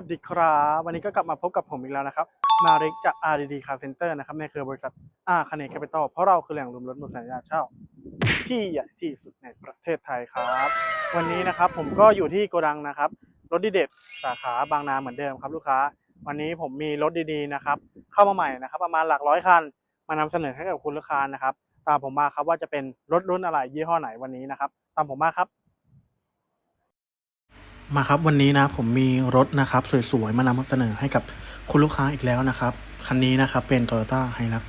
สวัสดีครับ วันนี้ก็กลับมาพบกับผมอีกแล้วนะครับ มาริกจาก RDD Car Center นะครับในเครือบริษัทอาคเน c a p i t a l เพราะเราคือแหล่งรวมรถหมดสัญญาเช่า ที่ใหญ่ที่สุดในประเทศไทยครับ วันนี้นะครับผมก็อยู่ที่โกดังนะครับ รถดีเด็ดสาขาบางนาเหมือนเดิมครับลูกค้า วันนี้ผมมีรถดีๆนะครับเข้ามาใหม่นะครับ ประมาณหลักร้อยคัน มานำเสนอให้กับคุณลูกค้านะครับ ตามผมมาครับว่าจะเป็นรถรุ่นอะไรยี่ห้อไหนวันนี้นะครับ ตามผมมาครับ มาครับวันนี้นะผมมีรถนะครับสวยๆมานำเสนอให้กับคุณลูกค้าอีกแล้วนะครับ คันนี้นะครับเป็น Toyota h i l u x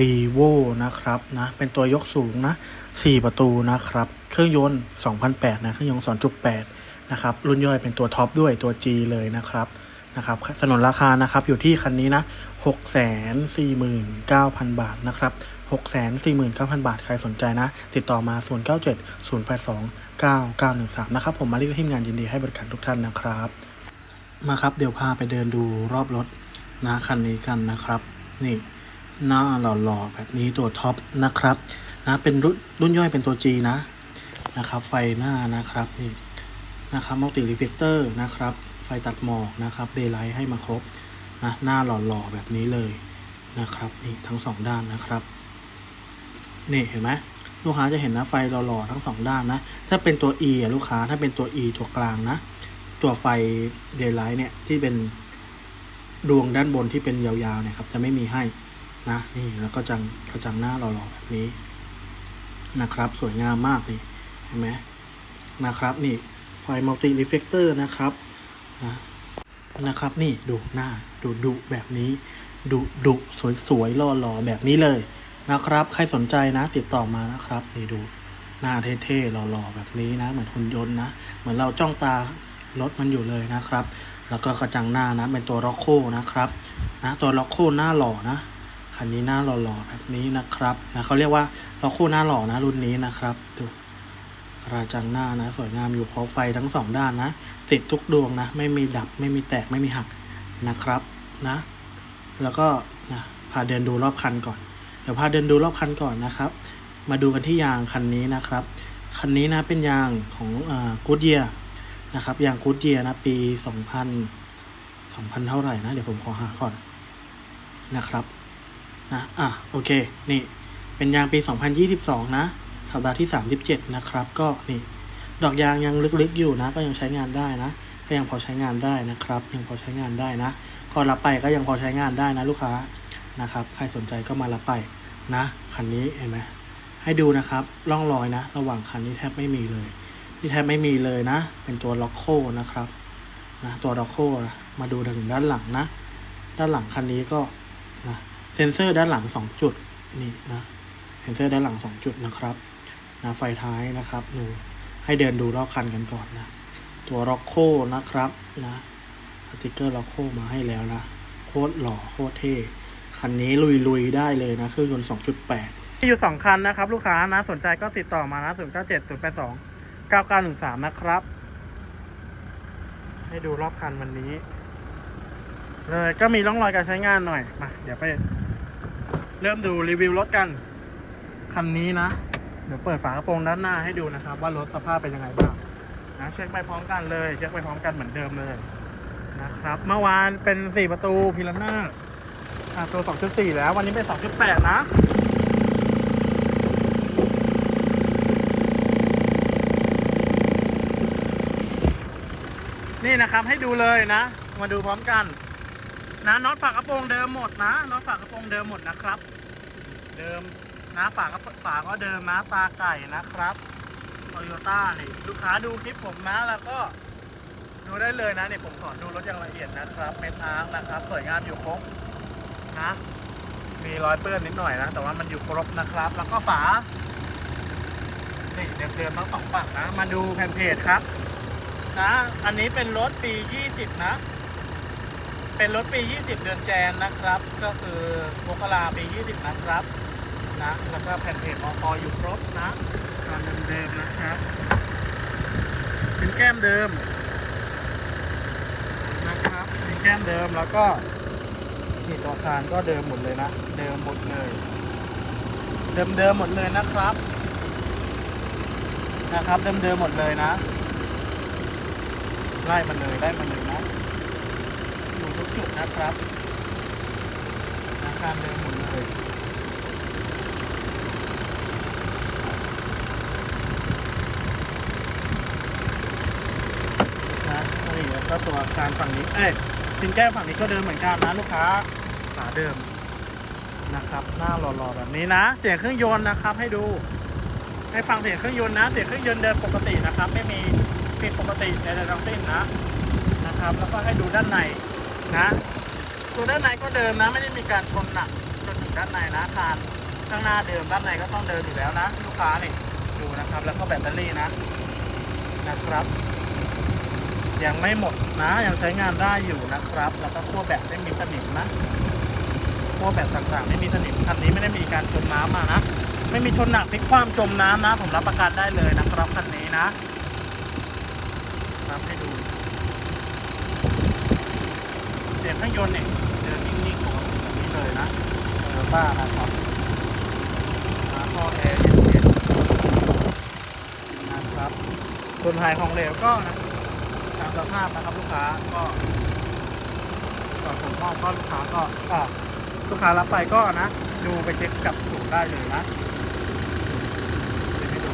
r e v o นะครับนะเป็นตัวยกสูงนะ 4 ประตูนะครับ เครื่องยนต์ 2008 นะ เครื่องยนต์ 2.8 นะครับ รุ่นย่อยเป็นตัวท็อปด้วยตัว G เลยนะครับนะครับสนนราคานะครับอยู่ที่คันนี้นะ 649,000 บาทนะครับ 649,000 บาท ใครสนใจนะ ติดต่อมา 097 082 9913 นะครับ ผมมารีทีมงานยินดีให้บริการทุกท่านนะครับ มาครับเดี๋ยวพาไปเดินดูรอบรถนะคันนี้กันนะครับ นี่หน้าหล่อๆแบบนี้ตัวท็อปนะครับนะเป็นรุ่นรุ่นย่อยเป็นตัว G นะนะครับ ไฟหน้านะครับนี่นะครับมัลติรีเฟกเตอร์นะครับ ไฟตัดหมอกนะครับเดย์ไลท์ให้มาครบนะหน้าหล่อๆแบบนี้เลยนะครับ นี่ทั้งสองด้านนะครับ นี่เห็นไหม ลูกค้าจะเห็นนะไฟหล่อๆทั้งสองด้านนะ ถ้าเป็นตัว E อะลูกค้าถ้าเป็นตัว E ตัวกลางนะ ตัวไฟเดย์ไลท์เนี่ยที่เป็นดวงด้านบนที่เป็นยาวๆเนี่ยครับจะไม่มีให้นะนี่แล้วก็จังกระจังหน้าหล่อๆแบบนี้นะครับ สวยงามมากนี่เห็นไหมนะครับนี่ไฟมัลติรีเฟกเตอร์นะครับนะนะครับนี่ดูหน้าดูดุแบบนี้ดุดุสวยๆหล่อๆแบบนี้เลย นะครับ ใครสนใจนะติดต่อมานะครับนี่ดูหน้าเท่ๆหล่อๆแบบนี้นะ เหมือนหุ่นยนต์นะ เหมือนเราจ้องตารถมันอยู่เลยนะครับ แล้วก็กระจังหน้านะเป็นตัวล็อกโคนะครับนะตัวล็อกโคหน้าหล่อนะคันนี้หน้าหล่อๆแบบนี้นะครับนะเขาเรียกว่าล็อกโคหน้าหล่อนะรุ่นนี้นะครับดูกระจังหน้านะ สวยงามอยู่ครบไฟทั้งสองด้านนะ ติดทุกดวงนะ ไม่มีดับไม่มีแตกไม่มีหักนะครับนะ แล้วก็นะพาเดินดูรอบคันก่อน ดี๋ยวพาเดินดูรอบคันก่อนนะครับ มาดูกันที่ยางคันนี้นะครับ คันนี้นะเป็นยางของกูดเยียนะครับ ยางกูดเยียนะปี 2000 2000 เท่าไหร่นะ เดี๋ยวผมขอหาก่อนนะครับนะอะโอเค นี่ เป็นยางปี 2022 นะ สัปดาห์ที่ 37 นะครับ ก็นี่ ดอกยางยังลึกๆอยู่นะ ก็ยังใช้งานได้นะ ก็ยังพอใช้งานได้นะครับ ยังพอใช้งานได้นะก่อนรับไปก็ยังพอใช้งานได้นะลูกค้านะครับ ใครสนใจก็มารับไป นะคันนี้เห็นไหมให้ดูนะครับร่องรอยนะ ระหว่างคันนี้แทบไม่มีเลยที่แทบไม่มีเลยนะ เป็นตัวล็อกโคนะครับนะตัวล็อกโคนะมาดูถึงด้านหลังนะ ด้านหลังคันนี้ก็นะเซ็นเซอร์ด้านหลังสองจุดนี่นะเซ็นเซอร์ด้านหลังสองจุดนะครับนะไฟท้ายนะครับดูให้เดินดูรอบคันกันก่อนนะ ตัวล็อกโคนะครับนะสติกเกอร์ล็อกโคมาให้แล้วนะ โคตรหล่อโคตรเท่ คันนี้ลุยๆได้เลยนะเครื่องยนต์ 2.8 มีอยู่สองคันนะครับ ลูกค้านะสนใจก็ติดต่อมานะ 0 9 7 0 8 2 9 9 1 3 นะครับ ให้ดูรอบคันวันนี้ เลยก็มีร่องรอยการใช้งานหน่อย มา เดี๋ยวไป เริ่มดูรีวิวรถกัน คันนี้นะ เดี๋ยวเปิดฝากระโปรงด้านหน้าให้ดูนะครับ ว่ารถสภาพเป็นยังไงบ้างนะเช็คไปพร้อมกันเลย เช็คไปพร้อมกันเหมือนเดิมเลยนะครับ เมื่อวานเป็น 4 ประตูพิลเนอร์ อะตัว 2.4 แล้ววันนี้เป็น 2.8 นะนี่นะครับให้ดูเลยนะ มาดูพร้อมกัน นะน็อตฝากระโปรงเดิมหมดนะน็อตฝากระโปรงเดิมหมดนะครับ เดิมนะฝากระฝาก็เดิมนะตาไก่นะครับโตโยต้านี่ลูกค้าดูคลิปผมนะแล้วก็ดูได้เลยนะเนี่ยผมสอนดูรถอย่างละเอียดนะครับเม็ดอาร์นะครับสวยงามอยู่ครบ นะ มีรอยเปื้อนนิดหน่อยนะ แต่ว่ามันอยู่ครบนะครับ แล้วก็ฝา นี่เดิมๆทั้งสองฝั่งนะ มาดูแผ่นเพจครับ นะ อันนี้เป็นรถปี 20 นะ เป็นรถปี 20 เดือนแจนนะครับ ก็คือมกราปี 20 นะครับ นะ แล้วก็แผ่นเพจอออยู่ครบนะตอนเดิมๆนะครับเป็นแก้มเดิมนะครับเป็นแก้มเดิมแล้วก็ นี่ตัวคานก็เดิมหมดเลยนะ เดิมหมดเลย เดิมเดิมหมดเลยนะครับ นะครับ เดิมเดิมหมดเลยนะ ไล่มันเลยไล่มันเลยนะอยู่ทุกจุดนะครับอาการเดิมหมดเลยนะนี่แล้วก็ตัวอาการฝั่งนี้ เอ้ย ซิงแก้วฝั่งนี้ก็เดิมเหมือนกันนะลูกค้าขาเดิมนะครับ หน้าหล่อๆแบบนี้นะ เสียงเครื่องยนต์นะครับ ให้ดู ให้ฟังเสียงเครื่องยนต์นะ เสียงเครื่องยนต์เดินปกตินะครับ ไม่มีผิดปกติใดๆทั้งสิ้นนะนะครับ แล้วก็ให้ดูด้านในนะตัวด้านในก็เดิมนะ ไม่ได้มีการชนหนักจนถึงด้านในนะคานข้างหน้าเดิมด้านในก็ต้องเดินอยู่แล้วนะ ลูกค้านี่ดูนะครับ แล้วก็แบตเตอรี่นะนะครับ ยังไม่หมดนะยังใช้งานได้อยู่นะครับ แล้วก็ขั้วแบตไม่มีสนิมนะขั้วแบตต่างๆ ไม่มีสนิมคันนี้ไม่ได้มีการจมน้ำมานะไม่มีชนหนักพลิกคว่ำจมน้ำนะ ผมรับประกันได้เลยนะครับคันนี้นะครับให้ดูเสียงเครื่องยนต์เนี่ยเดินนิ่งๆของแบบนี้เลยนะเออบ้านะครับนะท่อแอร์เย็นๆนะครับคนหายของเหลวก็นะ สภาพนะครับลูกค้าก็ก่อนผมมอบก็ลูกค้าก็ลูกค้ารับไปก็นะ ดูไปเช็คกับสูตรได้เลยนะเดี๋ยวให้ดู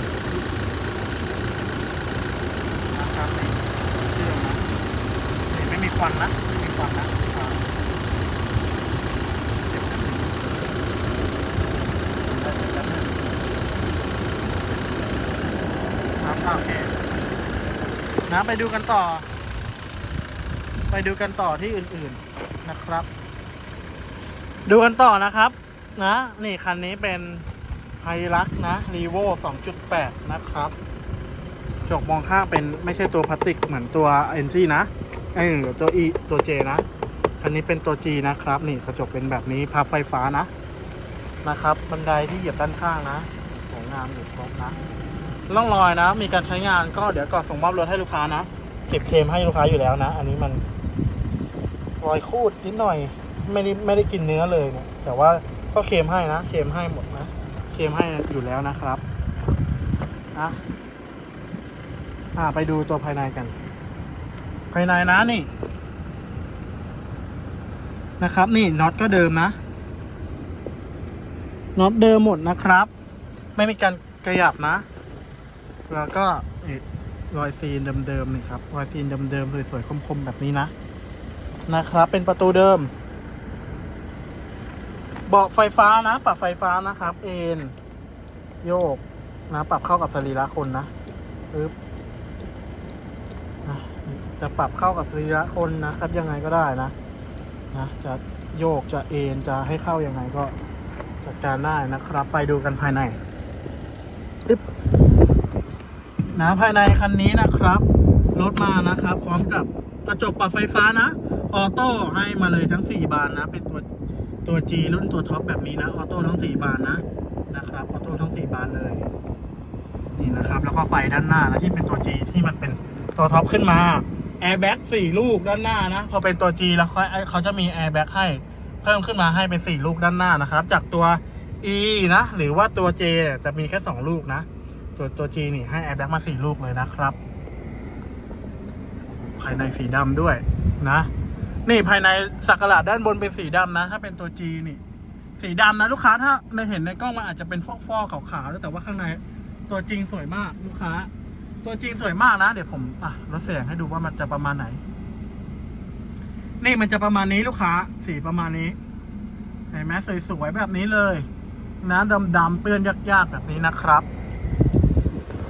นะครับนี่เครื่อนะนี่ไม่มีควันนะไม่มีควันนะครับโอเคนะไปดูกันต่อ ไปดูกันต่อที่อื่นๆนะครับ ดูกันต่อนะครับ นะ นี่คันนี้เป็นไฮรักนะรีโว2.8 นะครับจกมองข้างเป็นไม่ใช่ตัวพลาสติกเหมือนตัว NG นะไอ้ยหรือตัว E ตัว J นะ คันนี้เป็นตัว G นะครับ นี่กระจกเป็นแบบนี้พับไฟฟ้านะนะครับ บันไดที่เหยียบด้านข้างนะสวยงามอยู่ครบนะร่องรอยนะ มีการใช้งานก็เดี๋ยวก่อนส่งมอบรถให้ลูกค้านะ เก็บเคลมให้ลูกค้าอยู่แล้วนะ อันนี้มัน รอยคูดนิดหน่อย ไม่ได้ไม่ได้กินเนื้อเลยเนี่ย แต่ว่าก็เคลมให้นะเคลมให้หมดนะเคลมให้อยู่แล้วนะครับนะอ่าไปดูตัวภายในกัน ภายในนะนี่ นะครับ นี่น็อตก็เดิมนะน็อตเดิมหมดนะครับ ไม่มีการกระยับนะ แล้วก็เอ่อรอยซีนเดิมๆนี่ครับรอยซีนเดิมๆสวยๆคมๆแบบนี้นะ นะครับ เป็นประตูเดิม เบาะไฟฟ้านะปรับไฟฟ้านะครับ เอ็นโยกนะปรับเข้ากับสรีระคนนะปึ๊บนะจะปรับเข้ากับสรีระคนนะครับ ยังไงก็ได้นะนะจะโยกจะเอ็นจะให้เข้ายังไงก็จัดการได้นะครับ ไปดูกันภายในอึ๊บนะภายในคันนี้นะครับ รถมานะครับ พร้อมกับกระจกปรับไฟฟ้านะ ออโต้ให้มาเลยทั้ง 4 บานนะ เป็นตัวตัว G รุ่นตัวท็อปแบบนี้นะ ออโต้ทั้ง 4 บานนะนะครับ ออโต้ทั้ง 4 บานเลย นี่นะครับ แล้วก็ไฟด้านหน้านะที่เป็นตัว G ที่มันเป็นตัวท็อปขึ้นมาแอร์แบ็ก4ลูกด้านหน้านะ พอเป็นตัว G แล้วเขาเขาจะมีแอร์แบ็กให้เพิ่มขึ้นมาให้เป็น 4 ลูกด้านหน้านะครับ จากตัว E นะ หรือว่าตัว J จะมีแค่ 2 ลูกนะ ตัวตัว G นี่ให้แอร์แบ็กมา 4 ลูกเลยนะครับ ภายในสีดำด้วยนะ นี่ภายในสักหลาดด้านบนเป็นสีดำนะ ถ้าเป็นตัว G นี่ สีดำนะลูกค้าถ้าในเห็นในกล้องมันอาจจะเป็นฟอกๆขาวๆด้วยแต่ว่าข้างในตัวจริงสวยมากลูกค้า ตัวจริงสวยมากนะ เดี๋ยวผมอะลดเสียงให้ดูว่ามันจะประมาณไหน นี่มันจะประมาณนี้ลูกค้า สีประมาณนี้เห็นไหมสวยๆแบบนี้เลยนะดำๆเปื้อนยากๆแบบนี้นะครับ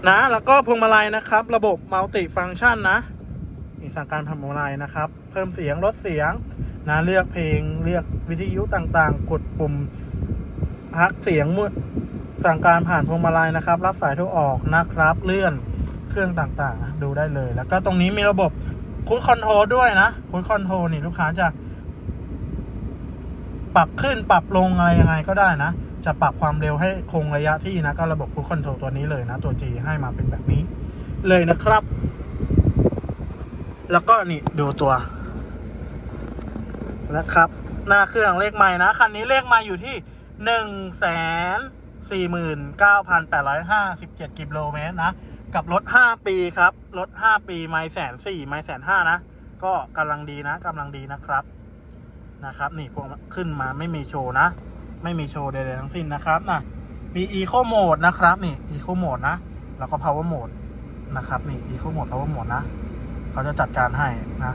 นะ แล้วก็พวงมาลัยนะครับ ระบบมัลติฟัง c t ชันนะนี่สั่งการทำพวงมาลัยนะครับ เพิ่มเสียงลดเสียงนะเลือกเพลงเลือกวิทยุต่างๆ กดปุ่มพักเสียงเมื่อสั่งการผ่านพวงมาลัยนะครับ รับสายโทรออกนะครับ เลื่อนเครื่องต่างๆนะดูได้เลย แล้วก็ตรงนี้มีระบบคูดคอนโทรด้วยนะคูดคอนโทรนี่ลูกค้าจะ ปรับขึ้นปรับลงอะไรยังไงก็ได้นะ จะปรับความเร็วให้คงระยะที่นะ ก็ระบบคูดคอนโทรตัวนี้เลยนะ ตัว G ให้มาเป็นแบบนี้ เลยนะครับ แล้วก็นี่ดูตัว นะครับ หน้าเครื่องเลขใหม่นะ คันนี้เลขม่อยู่ที่หนึ่งแสนสี่หมื่นเก้าพันแปดร้อยห้าสิบเจ็ดกิโลเมตรนะ กับรถห้าปีครับ รถห้าปีไม่แสนสี่ไม่แสนห้านะ ก็กำลังดีนะกำลังดีนะครับนะครับ นี่พวกขึ้นมาไม่มีโชว์นะ ไม่มีโชว์ใดๆทั้งสิ้นนะครับนะมี Eco Mode นะครับ นี่ Eco Mode นะ แล้วก็ Power Mode นะครับ นี่ Eco Mode Power Mode นะ เขาจะจัดการให้นะ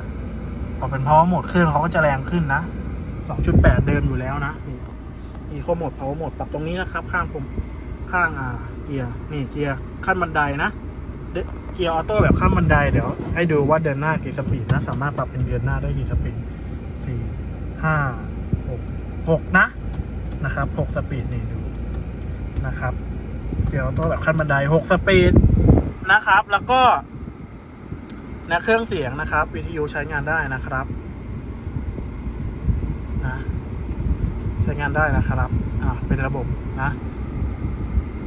พอเป็น Power Mode เครื่องเขาก็จะแรงขึ้นนะ 2.8 เดิมอยู่แล้วนะนี่ Eco Mode Power Mode ปรับตรงนี้นะครับ ข้างผมข้างอ่าเกียร์นี่เกียร์ขั้นบันไดนะเกียร์ออโต้แบบขั้นบันไดเดี๋ยวให้ดูว่าเดินหน้ากี่สปีดนะ สามารถปรับเป็นเดินหน้าได้กี่สปีดสี่ห้าหกหกนะนะครับหกสปีดนี่ดูนะครับ เกียร์ออโต้แบบขั้นบันไดหกสปีดนะครับ แล้วก็ นะเครื่องเสียงนะครับ วิทยุใช้งานได้นะครับนะใช้งานได้นะครับอ่าเป็นระบบนะ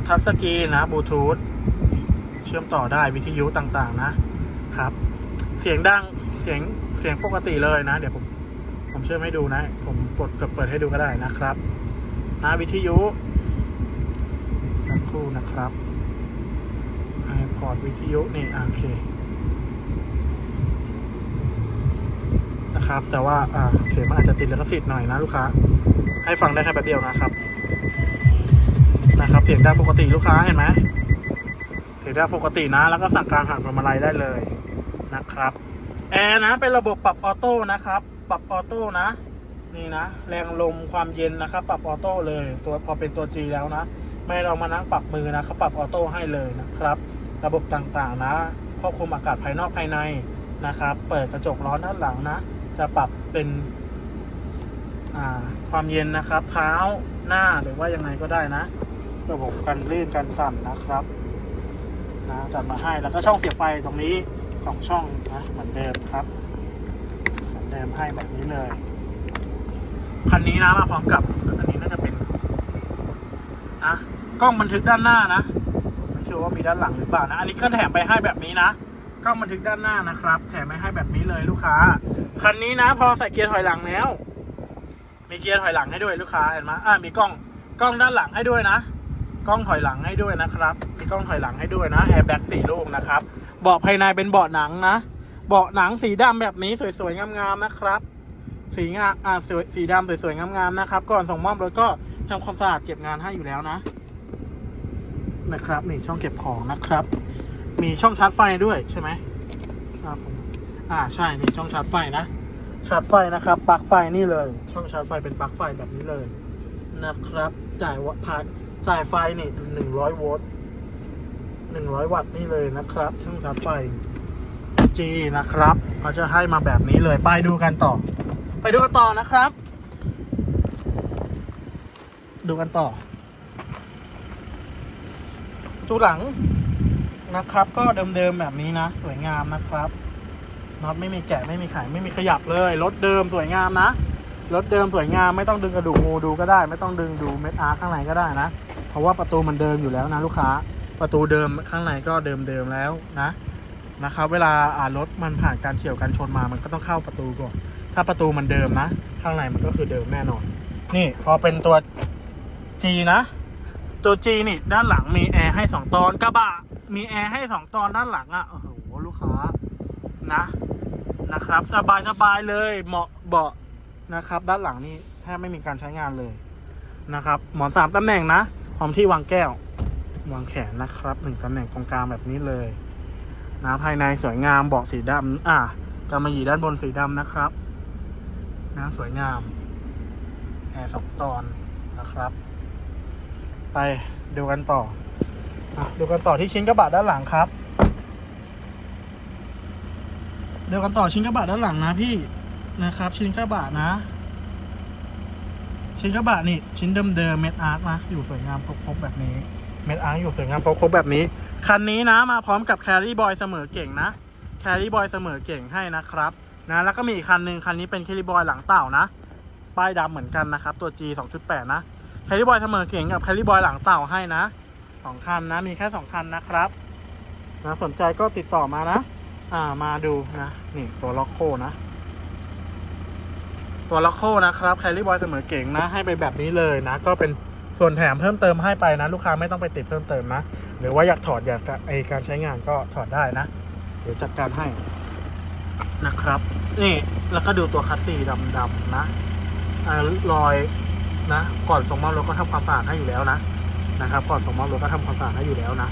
ทัชสกรีนนะบลูทูธเชื่อมต่อได้วิทยุต่างๆ นะครับ เสียงดังเสียงเสียงปกติเลยนะ เดี๋ยวผมผมเชื่อมให้ดูนะ ผมกดกับเปิดให้ดูก็ได้นะครับนะวิทยุสักครู่นะครับไอพอร์ตวิทยุนี่โอเค นะครับ แต่ว่าเสียงมันอาจจะติดลิขสิทธิ์หน่อยนะลูกค้า ให้ฟังได้แค่แป๊บเดียวนะครับ นะครับ เสียงไดังปกติลูกค้าเห็นไหมเสียงไดังปกตินะ แล้วก็สั่งการผ่านพวงมาลัยได้เลยนะครับแอร์นะเป็นระบบปรับออโต้นะครับ ปรับออโต้นะ นี่นะ แรงลมความเย็นนะครับ ปรับออโต้เลย ตัวพอเป็นตัว G แล้วนะ ไม่เรามานั่งปรับมือนะเขาปรับออโต้ให้เลยนะครับ ระบบต่างๆนะควบคุมอากาศภายนอกภายในนะครับ เปิดกระจกร้อนด้านหลังนะ จะปรับเป็นความเย็นนะครับเท้าหน้าหรือว่ายังไงก็ได้นะ ระบบกันลื่นกันสั่นนะครับนะจัดมาให้แล้วก็ช่องเสียบไฟตรงนี้สองช่องนะเหมือนเดิมครับเหมือนเดิมให้แบบนี้เลยคันนี้นะมาพร้อมกับอันนี้น่าจะเป็นนะกล้องบันทึกด้านหน้านะไม่เชื่อว่ามีด้านหลังหรือเปล่านะอันนี้ก็แถมไปให้แบบนี้นะกล้องบันทึกด้านหน้านะครับ แถมไปให้แบบนี้เลยลูกค้า คันนี้นะ พอใส่เกียร์ถอยหลังแล้ว มีเกียร์ถอยหลังให้ด้วยลูกค้าเห็นไหมอ่ามีกล้องกล้องด้านหลังให้ด้วยนะ กล้องถอยหลังให้ด้วยนะครับ มีกล้องถอยหลังให้ด้วยนะแอร์แบ็กสี่ลูกนะครับเบาะภายในเป็นเบาะหนังนะเบาะหนังสีดำแบบนี้สวยๆงามๆนะครับ สีงาอ่าสวยสีดำสวยๆงามๆนะครับ ก่อนส่งมอบรถก็ทำความสะอาดเก็บงานให้อยู่แล้วนะ นะครับนี่ช่องเก็บของนะครับ มีช่องชาร์จไฟด้วยใช่ไหมครับผม อ่าใช่มีช่องชาร์จไฟนะชาร์จไฟนะครับปลั๊กไฟนี่เลย ช่องชาร์จไฟเป็นปลั๊กไฟแบบนี้เลยนะครับ จ่ายวัตต์จ่ายไฟนี่หนึ่งร้อยโวลต์หนึ่งร้อยวัตต์นี่เลยนะครับ ช่องชาร์จไฟ G นะครับเขาจะให้มาแบบนี้เลย ไปดูกันต่อ ไปดูกันต่อนะครับ ดูกันต่อตู้หลังนะครับ ก็เดิมๆแบบนี้นะ สวยงามนะครับ น็อตไม่มีแกะไม่มีไขไม่มีขยับเลยรถเดิมสวยงามนะรถเดิมสวยงามไม่ต้องดึงกระดูกงูดูก็ได้ ไม่ต้องดึงดูเม็ดอาร์ข้างในก็ได้นะ เพราะว่าประตูมันเดิมอยู่แล้วนะลูกค้า ประตูเดิมข้างในก็เดิมเดิมแล้วนะนะครับเวลาอ่ารถมันผ่านการเฉี่ยวกันชนมามันก็ต้องเข้าประตูก่อน ถ้าประตูมันเดิมนะ ข้างในมันก็คือเดิมแน่นอน นี่พอเป็นตัว G นะ ตัว G นี่ด้านหลังมีแอร์ให้สองตอนกระบะมีแอร์ให้สองตอนด้านหลังอะ่ะโอ้โหลูกค้านะ นะครับ สบายสบายเลยเหมาะเบาะนะครับ ด้านหลังนี่แทบไม่มีการใช้งานเลยนะครับ หมอนสามตำแหน่งนะพอมที่วางแก้ว วางแขนนะครับหนึ่งตำแหน่งตรงกลางแบบนี้เลยนะภายในสวยงามเบาะสีดำอะกำมะหยี่ด้านบนสีดำนะครับนะสวยงามแอร์สองตอนนะครับ ไปดูกันต่ออะดูกันต่อที่ชิ้นกระบะด้านหลังครับ เดี๋ยวกันต่อชิ้นกระบะด้านหลังนะพี่นะครับ ชิ้นกระบะนะ ชิ้นกระบะนี่ชิ้นเดิมๆเม็ดอาร์คนะ อยู่สวยงามครบๆแบบนี้เม็ดอาร์คอยู่สวยงามครบๆแบบนี้ คันนี้นะมาพร้อมกับแครี่บอยเสมอเก่งนะแครี่บอยเสมอเก่งให้นะครับนะแล้วก็มีอีกคันหนึ่งคันนี้เป็นแครี่บอยหลังเต่านะ ป้ายดำเหมือนกันนะครับ ตัว G 2.8 นะแครี่บอยเสมอเก่งกับแครี่บอยหลังเต่าให้นะสองคันนะมีแค่สองคันนะครับนะสนใจก็ติดต่อมานะ อ่ามาดูนะ นี่ตัวล็อกโคนะ ตัวล็อกโคนะครับแคลรี่บอยเสมอเก่งนะ ให้ไปแบบนี้เลยนะ ก็เป็นส่วนแถมเพิ่มเติมให้ไปนะ ลูกค้าไม่ต้องไปติดเพิ่มเติมนะ หรือว่าอยากถอดอยากไอการใช้งานก็ถอดได้นะ เดี๋ยวจัดการให้นะครับ นี่แล้วก็ดูตัวคัสซีดำๆนะอรอยนะ ก่อนส่งมอบรถก็ทำความสะอาดให้อยู่แล้วนะนะครับ ก่อนส่งมอบรถก็ทำความสะอาดให้อยู่แล้วนะ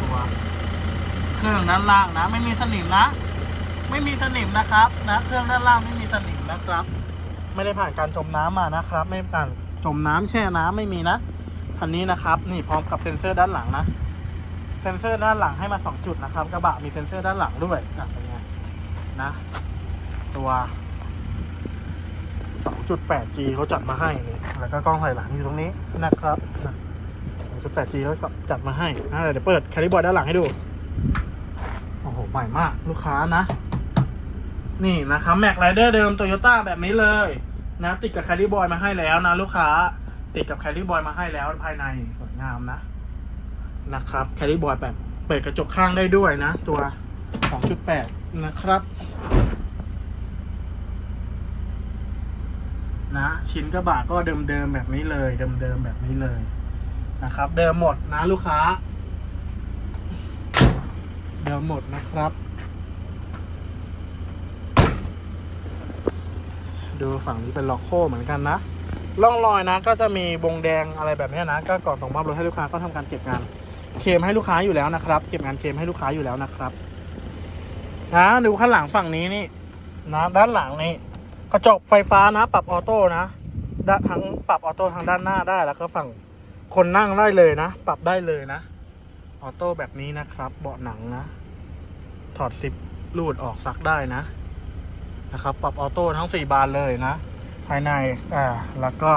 ตัว เครื่องด้านล่างนะ ไม่มีสนิมนะ ไม่มีสนิมนะครับนะ เครื่องด้านล่างไม่มีสนิมนะครับ ไม่ได้ผ่านการจมน้ำมานะครับ ไม่ผ่านจมน้ำแช่น้ำไม่มีนะคันนี้นะครับ นี่พร้อมกับเซ็นเซอร์ด้านหลังนะ เซ็นเซอร์ด้านหลังให้มา 2 จุดนะครับ กระบะมีเซ็นเซอร์ด้านหลังด้วยอะเป็นไงนะ ตัว 2.8G เขาจัดมาให้นี่แล้วก็กล้องถอยหลังอยู่ตรงนี้นะครับนะ 2.8G เขาจัดมาให้นะเดี๋ยวเปิดแคลิบอร์ดด้านหลังให้ดู ใหม่มากลูกค้านะ นี่นะครับแม็กไรเดอร์เดิมโตโยต้าแบบนี้เลยนะติดกับแคลิบอยมาให้แล้วนะลูกค้าติดกับแคลิบอยมาให้แล้วภายในสวยงามนะนะครับแคลิบอยแบบเปิดกระจกข้างได้ด้วยนะ ตัว 2.8 นะครับ นะชิ้นกระบะก็เดิมๆแบบนี้เลย เดิมๆแบบนี้เลยนะครับ เดิมหมดนะลูกค้า เดิมหมดนะครับ ดูฝั่งนี้เป็นล็อกโคเหมือนกันนะร่องรอยนะ ก็จะมีบงแดงอะไรแบบนี้นะ ก็ก่อนส่งมอบรถให้ลูกค้าก็ทำการเก็บงานเคลมให้ลูกค้าอยู่แล้วนะครับ เก็บงานเคลมให้ลูกค้าอยู่แล้วนะครับนะดูข้างหลังฝั่งนี้นี่นะด้านหลังนี่กระจกไฟฟ้านะ ปรับออโต้นะด้านทั้งปรับออโต้ทางด้านหน้าได้แล้วก็ฝั่งคนนั่งได้เลยนะ ปรับได้เลยนะ ออโต้แบบนี้นะครับ เบาะหนังนะ ถอดซิปรูดออกซักได้นะนะครับ ปรับออโต้ทั้ง 4 บานเลยนะ ภายในอ่าแล้วก็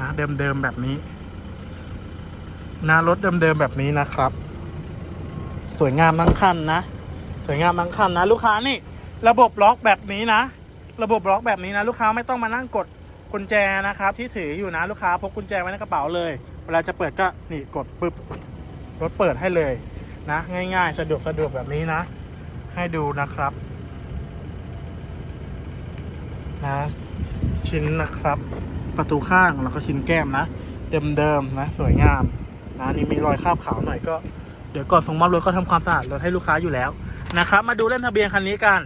นะเดิมๆแบบนี้หน้ารถเดิมๆแบบนี้นะครับ สวยงามทั้งคันนะ สวยงามทั้งคันนะ ลูกค้านี่ ระบบล็อกแบบนี้นะ ระบบล็อกแบบนี้นะ ลูกค้าไม่ต้องมานั่งกดกุญแจนะครับ ที่ถืออยู่นะลูกค้าพกกุญแจไว้ในกระเป๋าเลย เวลาจะเปิดก็นี่กดปึ๊บรถเปิดให้เลย นะ ง่ายๆ สะดวกสะดวกแบบนี้นะ ให้ดูนะครับนะชิ้นนะครับ ประตูข้างแล้วก็ชิ้นแก้มนะ เดิมๆนะ สวยงามนะนี่มีรอยคราบขาวหน่อยก็เดี๋ยวก่อนส่งมอบรถก็ทำความสะอาดรถให้ลูกค้าอยู่แล้วนะครับ มาดูเล่มทะเบียนคันนี้กัน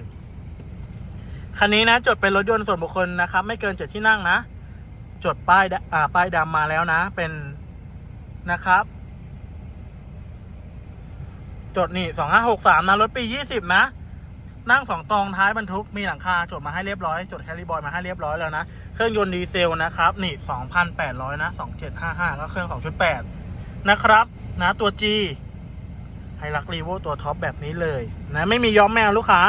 คันนี้นะ จดเป็นรถยนต์ส่วนบุคคลนะครับ ไม่เกินเจ็ดที่นั่งนะ จดป้ายดอ่าป้ายดำมาแล้วนะ เป็นนะครับ จดนี่สองห้าหกสามนะรถปียี่สิบนะ นั่งสองตองท้ายบรรทุกมีหลังคาจดมาให้เรียบร้อย จดแคลิบอยมาให้เรียบร้อยแล้วนะ เครื่องยนต์ดีเซลนะครับ นี่2,800นแปดร้อยนะ2755ก็เครื่อง2.8นะครับนะตัว G ไฮรักรีโวตัวท็อปแบบนี้เลยนะไม่มีย้อมแมวลูกค้า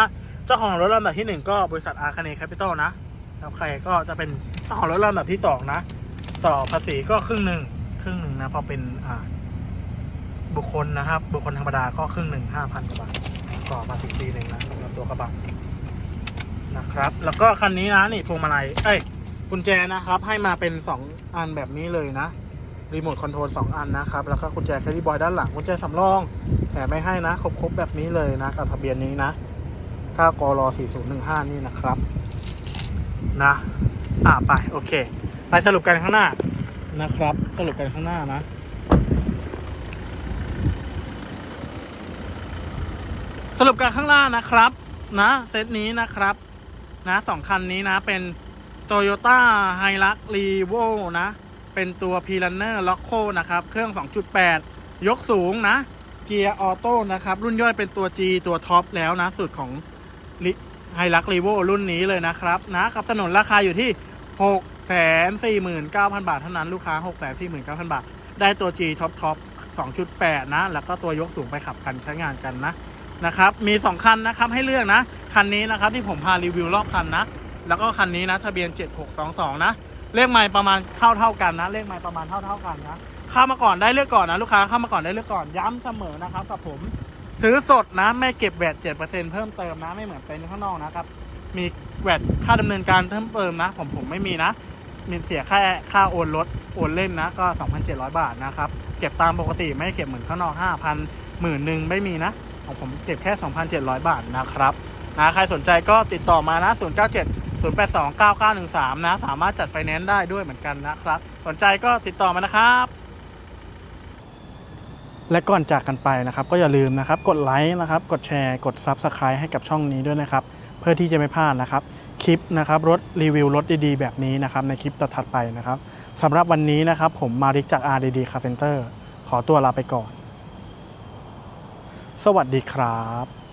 เจ้าของรถลำดับที่ 1 ก็บริษัทอาคาเนแคปิตอลนะแล้วใครก็จะเป็นเจ้าของรถลำดับที่ 2 นะ ต่อภาษีก็ครึ่งหนึ่งครึ่งหนึ่งนะพอเป็นอ่า บุคคลนะครับ บุคคลธรรมดาก็ครึ่งหนึ่งห้าพันกว่าบาทต่อภาษีปีหนึ่งนะสำหรับตัวกระบะนะครับ แล้วก็คันนี้นะนี่พวงมาลัยเอ้ยกุญแจนะครับ ให้มาเป็น 2 อันแบบนี้เลยนะรีโมทคอนโทรล2อันนะครับ แล้วก็กุญแจแคลรี่บอยด้านหลังกุญแจสำรองแต่ไม่ให้นะ ครบๆแบบนี้เลยนะกับทะเบียนนี้นะถ้ากรอ4015 นี่นะครับนะอ่าไป โอเค ไปสรุปกันข้างหน้านะครับ สรุปกันข้างหน้านะ สรุปกันข้างหน้านะครับ นะเซตนี้นะครับ นะสองคันนี้นะเป็น Toyota h i l u x r e v o นะ เป็นตัว p r u n n e r l o c o นะครับ เครื่อง 2.8 ยกสูงนะ เกียร์ออโต้นะครับ รุ่นย่อยเป็นตัว G ตัวท็อปแล้วนะสุดของ h i l u x r e v o รุ่นนี้เลยนะครับ นะกับสนนราคาอยู่ที่ 6 4 9 0 0 0 บาทเท่านั้นลูกค้า 6 4 9 0 0 0 บาท ได้ตัว G ท็อปท็อป2.8 นะ แล้วก็ตัวยกสูงไปขับกันใช้งานกันนะ นะครับ มี 2 คันนะครับให้เลือกนะ คันนี้นะครับที่ผมพารีวิวรอบคันนะ แล้วก็คันนี้นะ ทะเบียน 7622 นะ เลขไมล์ประมาณเท่าเท่ากันนะ เลขไมล์ประมาณเท่าเท่ากันนะ เข้ามาก่อนได้เลือกก่อนนะลูกค้า เข้ามาก่อนได้เลือกก่อน ย้ำเสมอนะครับกับผม ซื้อสดนะ ไม่เก็บแวด7%เพิ่มเติมนะ ไม่เหมือนเป็นข้างนอกนะครับ มีแวดค่าดำเนินการเพิ่มเติมนะ ผมผมไม่มีนะ มีเสียค่าค่าโอนรถ โอนเล่นนะ ก็ 2,700 บาทนะครับ เก็บตามปกติไม่เก็บเหมือนข้างนอก5,000หมื่นหนึ่งไม่มีนะ ของผมเก็บแค่ 2,700 บาทนะครับนะใครสนใจก็ติดต่อมานะ 097 082 9913 นะ สามารถจัดไฟแนนซ์ได้ด้วยเหมือนกันนะครับ สนใจก็ติดต่อมานะครับ และก่อนจากกันไปนะครับ ก็อย่าลืมนะครับ กดไลค์นะครับ กดแชร์ กด Subscribe ให้กับช่องนี้ด้วยนะครับ เพื่อที่จะไม่พลาดนะครับ คลิปนะครับรถรีวิวรถดีๆ แบบนี้นะครับ ในคลิปถัดๆไปนะครับสำหรับวันนี้นะครับ ผมมาริกจาก RDD Car Center ขอตัวลาไปก่อน สวัสดีครับ